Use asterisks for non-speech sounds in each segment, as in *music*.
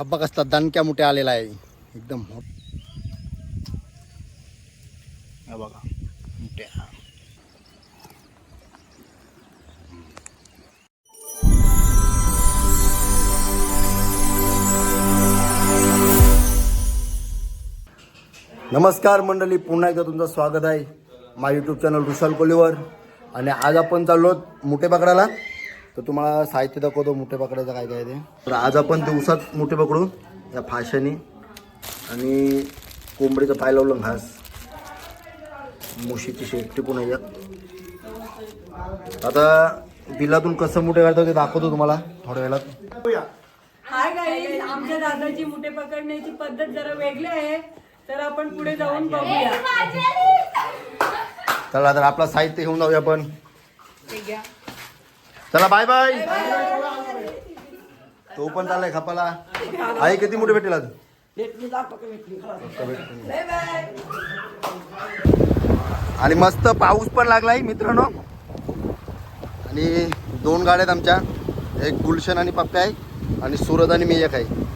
हा बघ असता दणक्या मोठ्या आलेला आहे. एकदम मोठ- हा बघा मोठ्या. नमस्कार मंडळी पुन्हा एकदा तुमचं स्वागत आहे. माझ्या यूट्यूब चॅनल रुशाल कोलीवर आणि आज आपण चाललो मोठे पकडायला. तर तुम्हाला साहित्य दाखवतो मुठे पकडायचं काय काय ते. तर आज आपण ते उसात मुठे पकडू या फाशाने. आणि कोंबडीचं पाय लावलं घास. मुशीची शेपटी पण आहे यात आता बिलातून कसं मुठे काढतो ते दाखवतो तुम्हाला थोड्या वेळात. हाय आमच्या दादाची मुठे पकडण्याची पद्धत जरा वेगळी आहे. तर आपण पुढे जाऊन बघूया. चला तर आपला साहित्य घेऊन जाऊया आपण. चला बाय बाय तो पण चाललाय खपाला. आई किती मोठे भेटेल आज आणि मस्त पाऊस पण लागलाय मित्रांनो. आणि दोन गाड्या आहेत आमच्या. एक गुलशन आणि पप्प्या आहे. आणि सुरत आणि मी एक आहे.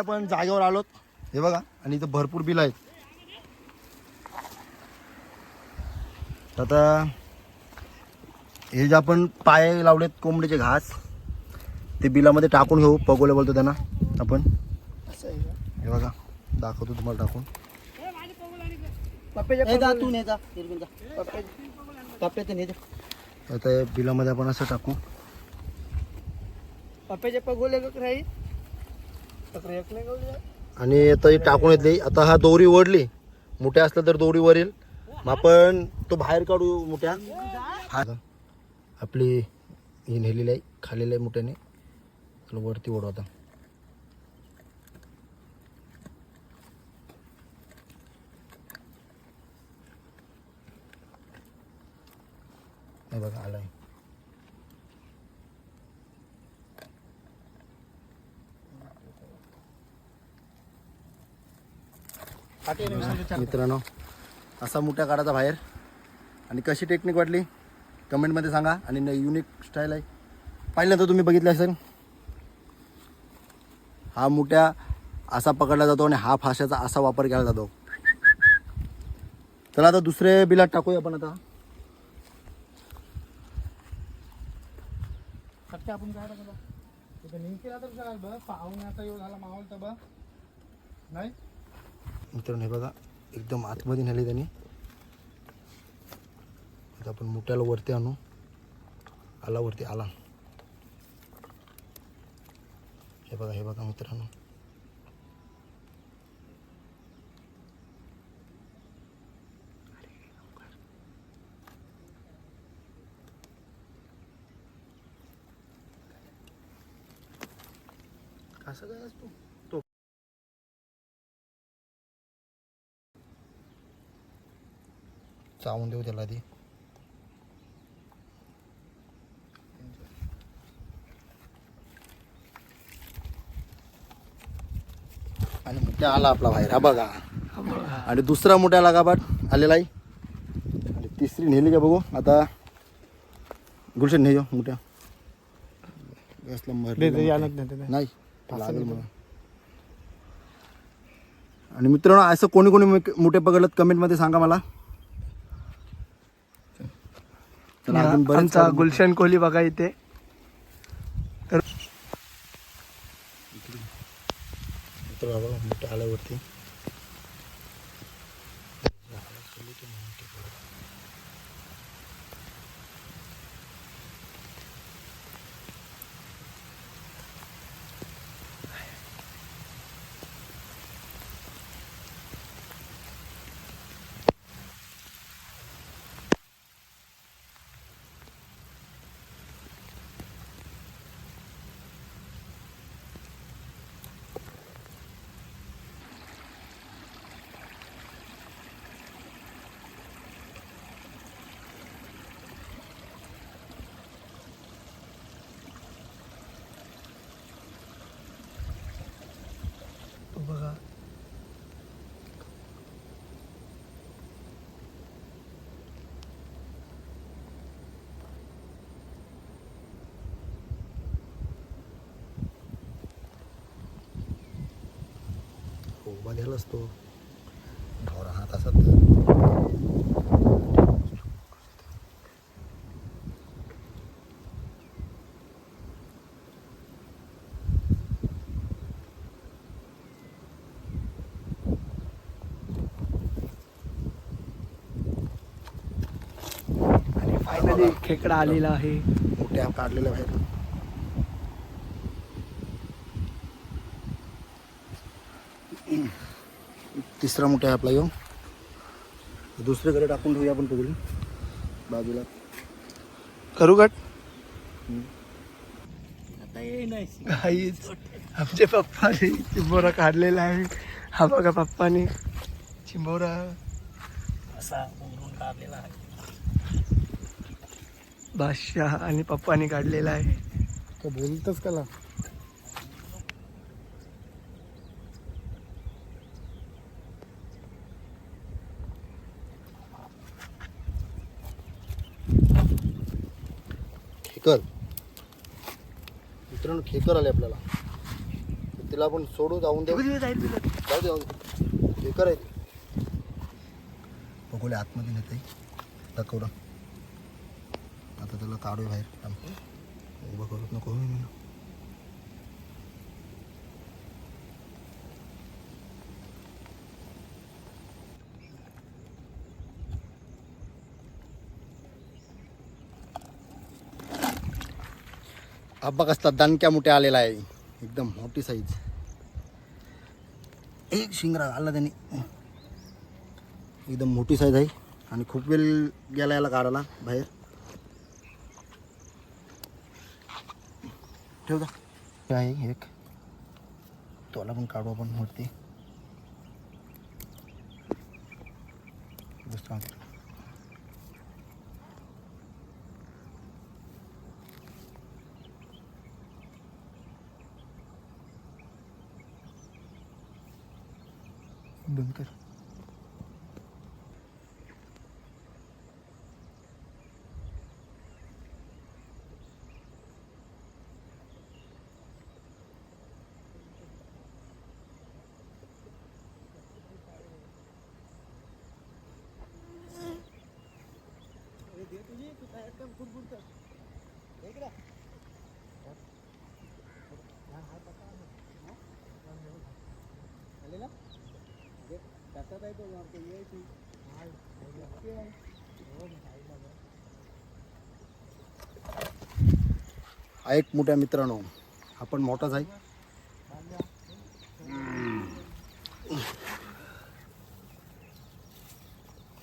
आपण जागेवर आलोत. हे बघा आणि इथं भरपूर बिल आहेत. आता हे जे आपण पाय लावलेत कोंबडीचे घास ते बिलामध्ये टाकून घेऊ. पगोले बोलतो त्यांना आपण. हे बघा दाखवतो तुम्हाला टाकून. आता या बिलामध्ये आपण असं टाकू. पप्पाचे पगोले राही तक्र एक नाही गवली. आणि आता टाकून येतली आता हा दोरी ओढली. मोठ्या असल्या तर दोरी वरील. मग आपण तो बाहेर काढू मोठ्या. आपली ही नेलेली आहे खालेली आहे मोठ्याने. वरती ओढू आता. हे बघा आलाय. मित्रांनो असा मोठ्या काढायचा बाहेर. आणि कशी टेक्निक वाटली? कमेंटमध्ये सांगा. आणि युनिक स्टाईल आहे. पाहिलं तर तुम्ही बघितलं असेल. हा मोठ्या असा पकडला जातो आणि हा फाशाचा असा वापर केला जातो. चला आता दुसरे बिलात टाकूया आपण आता. आपण काय तर चालेल बघ पाहुण्याचा येऊ झाला माहोल तर बघ. नाही? मित्रांनो हे बघा एकदम आतमध्ये नेले त्यांनी. आता आपण मोठ्याला वरती आणू. आला वरती आला. हे बघा हे बघा मित्रांनो. असं काय असतो? चावून देऊ त्याला आधी. आणि मोठ्या आला आपला बाहेर हा बघा. आणि दुसरा मोठ्या लगाबाट आलेला आहे आणि तिसरी नेली का बघू. आता गुलशन नेजो मोठ्या. मरलेला मोठ्या. नाही आणि मित्रांनो असं कोणी कोणी मोठे पकडलं कमेंटमध्ये सांगा मला. अजून गुलशन कोहली बघा इथे. तर बाबा आल्यावरती. उभा द्यायलाच तो ढोरा हात असत आणि फायनली खेकडा आलेला आहे. मोठ्या काढलेल्या बाहेर. तिसरा मोठा आहे आपला येऊ दुसरीकडे टाकून ठेवूया आपण पकडून बाजूला. करू कट आता ये नाही. काहीच आमच्या पप्पाने चिंबोरा काढलेला आहे. हा बघा पप्पाने. चिंबोरा. असा उमरून काढलेला आहे. बादशाह आणि पप्पाने काढलेला आहे. तो बोलतच कला. खेकर. मित्रांनो खेकर आले आपल्याला. तिला आपण सोडू जाऊन देऊ. जाऊ दे जाऊ दे. खेकर आहे ती. बघूले आतमध्ये नेत. दाखवलं आता त्याला काढूया बाहेर. उभं करत नको हा बघ आब्बा दणक्या मोठ्या आलेला आहे. एकदम मोठी साईज एक शिंगरा आला त्यांनी. एकदम मोठी साईज आहे. आणि खूप वेळ गेला याला काढायला बाहेर. ठेव आहे एक. तोला पण काढू आपण वरती. बस थांब. बंद ऐक एक मोठ्या मित्रांनो. आपण मोठाच आहे.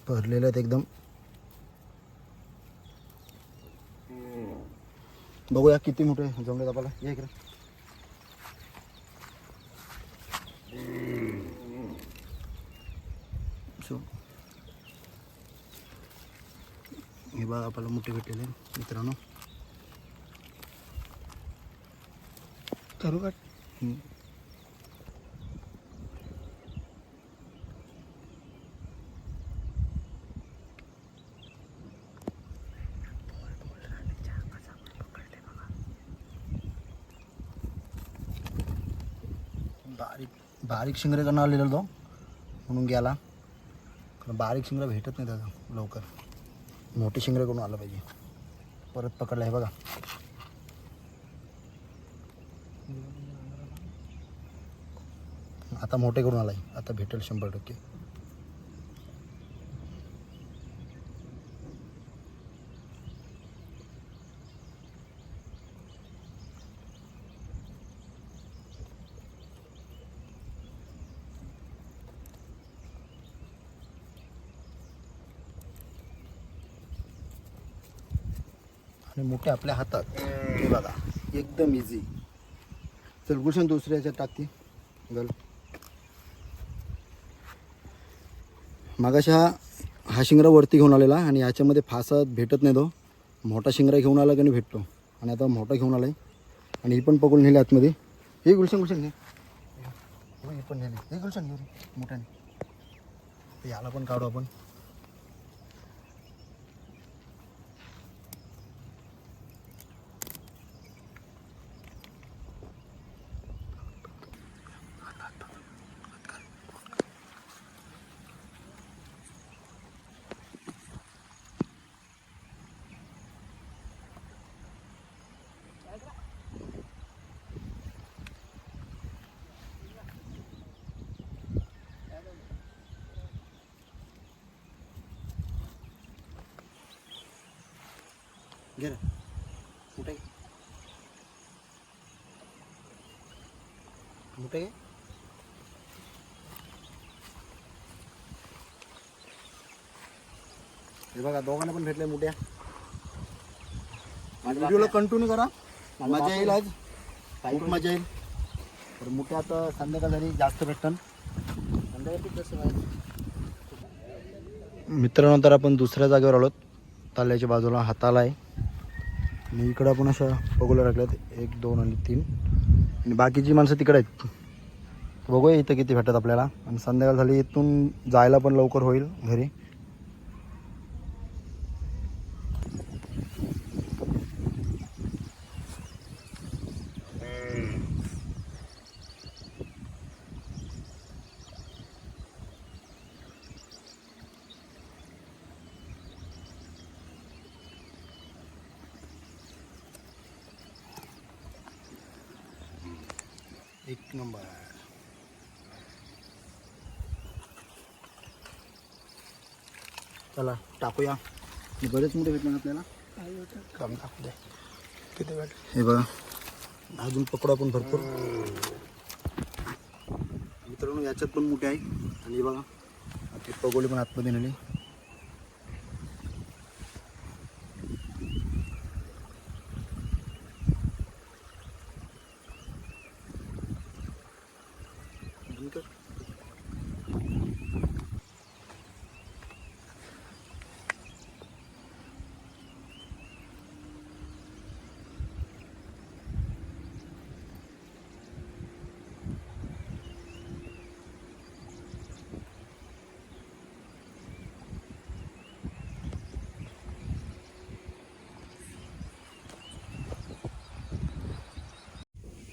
भरलेले आहेत एकदम. बघूया किती मोठे जमले आपल्याला. या इकडे. सो हे बघा आपल्याला मोठे भेटलेले मित्रांनो. करू का? बारीक बारीक शिंगरे करणं आलेलो तो म्हणून गेला. बारीक शिंगरा भेटत नाही दादा लवकर. मोठी शिंगरे करून आलं पाहिजे. परत पकडला आहे बघा. आता मोठे करून आलाय. आता भेटेल शंभर टक्के. आणि मोठे आपल्या हातात. हे बघा एकदम इझी चल गुलशन दुसऱ्या याच्यात टाकते गल मागाशी हा हा शिंगरा वरती घेऊन आलेला आणि याच्यामध्ये फासात भेटत नाही तो. मोठा शिंगरा घेऊन आला की नाही भेटतो. आणि आता मोठा घेऊन आला आहे आणि ही पण पकडून नेली आतमध्ये. हे गुलशन गुलशन घे. हो, हे पण नेली. हे गुलशन घेऊ मोठ्याने. ते याला पण काढू आपण. घे ना. मोठे घे हे बघा दोघांना पण भेटले मोठ्या. व्हिडिओला कंटिन्यू करा. मजा येईल आज. खूप मजा येईल. तर मोठ्या आता संध्याकाळ झाली जास्त भेटतात संध्याकाळी कसं आहे? मित्रांनो तर आपण दुसऱ्या जागेवर आलो ताल्याच्या बाजूला हाताला आहे. आणि इकडं आपण अशा बघूला टाकल्यात एक दोन आणि तीन. आणि बाकीची माणसं तिकडे आहेत बघूया इथं किती भेटतात आपल्याला. आणि संध्याकाळ झाली इथून जायला पण लवकर होईल घरी एक नंबर चला टाकूया बरेच मोठे भेटले ना आपल्याला? काम टाकू दे. किती वेळ हे बघा. अजून पकडू आपण भरपूर. मित्रांनो याच्यात पण मोठे आहे. आणि हे बघा. आपली पगोली पण आतमध्ये नेली अजून कर.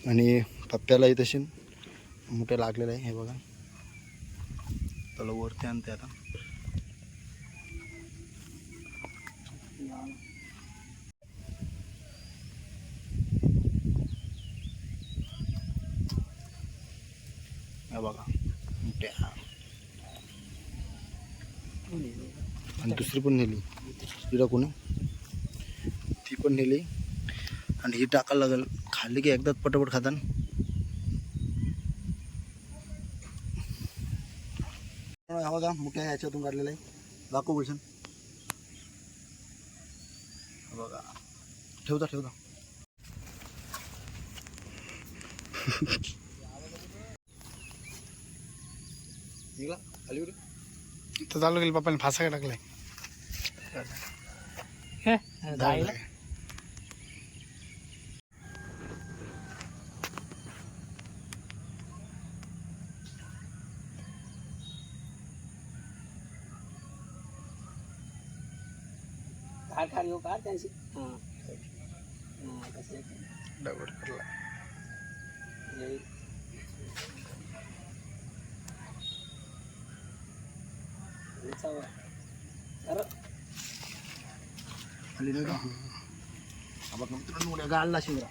आणि पप्प्यालाही तशी मोठे लागलेलं आहे हे बघा. त्याला वरती आणते आता. हे बघा मोठ्या. आणि दुसरी पण नेली. तिला कोणी? ती पण नेली. आणि ही टाकायला लागेल. खाल्ली की एकदाच पटापट खातान. हा बघा मोठ्या ह्याच्यातून काढलेला आहे. दाखव भूषण हा बघा. ठेवता ठेवता. *laughs* निघाला? उडी. तर चालू केलं पप्पाने फासा काय टाकलाय? खार खार येऊ का त्यांची हां हां कसं डबल करला येईल उंचावर. अरे खाली नाही का हा बघा मित्रांनो उड्या गाळला शिंगरा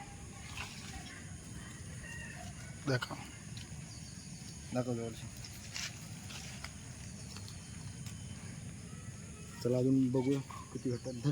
दाखव दाखव जवळची चला अजून बघूया किती भेटतात धर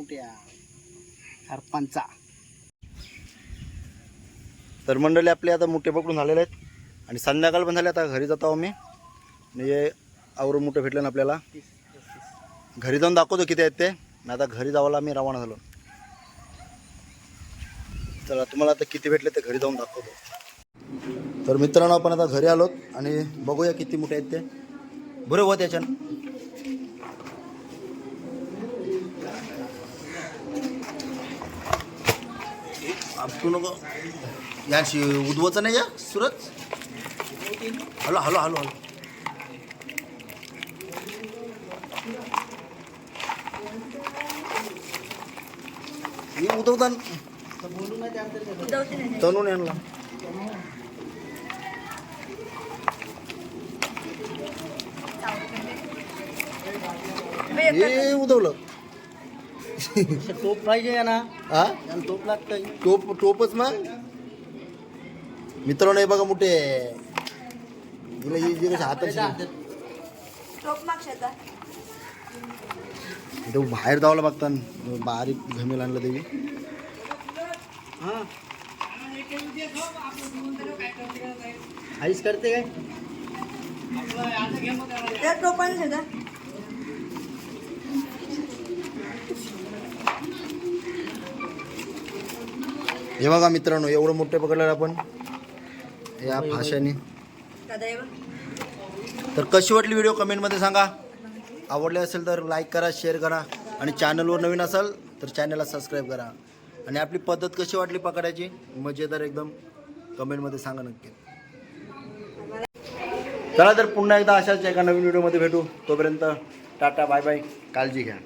इकडे काला सरपंचा. तर मंडळी आपले आता मोठे पकडून झालेले आहेत. आणि संध्याकाळ पण झाले आता घरी जातो आम्ही. आणि हे आवरून मोठे भेटले ना आपल्याला. घरी जाऊन दाखवतो किती आहेत ते. आणि आता घरी जावायला आम्ही रवाना झालो. चला तुम्हाला आता किती भेटले ते घरी जाऊन दाखवतो. तर मित्रांनो आपण आता घरी आलोत आणि बघूया किती मोठे आहेत ते. बरोबर त्याच्यानं आपटू नको. याची उद्वचं नाही या सुरत हलो हलो हलो हलो. मी उदवतान तनून आणला. हे उदवलं. टोप पाहिजे ना. हा टोप लागतंय. टोप टोपच मग? मित्रांनो हे बघा मोठे. हिला ही जी कशी बाहेर जावं बघतात बारीक घमेल आणलं देवी. आईस करते काय? हे बघा मित्रांनो एवढं मोठे पकडलं आपण या भाषेने. तर कशी वाटली व्हिडिओ कमेंटमध्ये सांगा. आवडले असेल तर लाईक करा शेअर करा आणि चॅनलवर नवीन असाल तर चॅनलला सबस्क्राईब करा. आणि आपली पद्धत कशी वाटली पकडायची? मजेदार एकदम कमेंटमध्ये सांगा नक्की. चला तर पुन्हा एकदा अशाच एका नवीन व्हिडिओमध्ये भेटू. तोपर्यंत टाटा बाय बाय काळजी घ्या.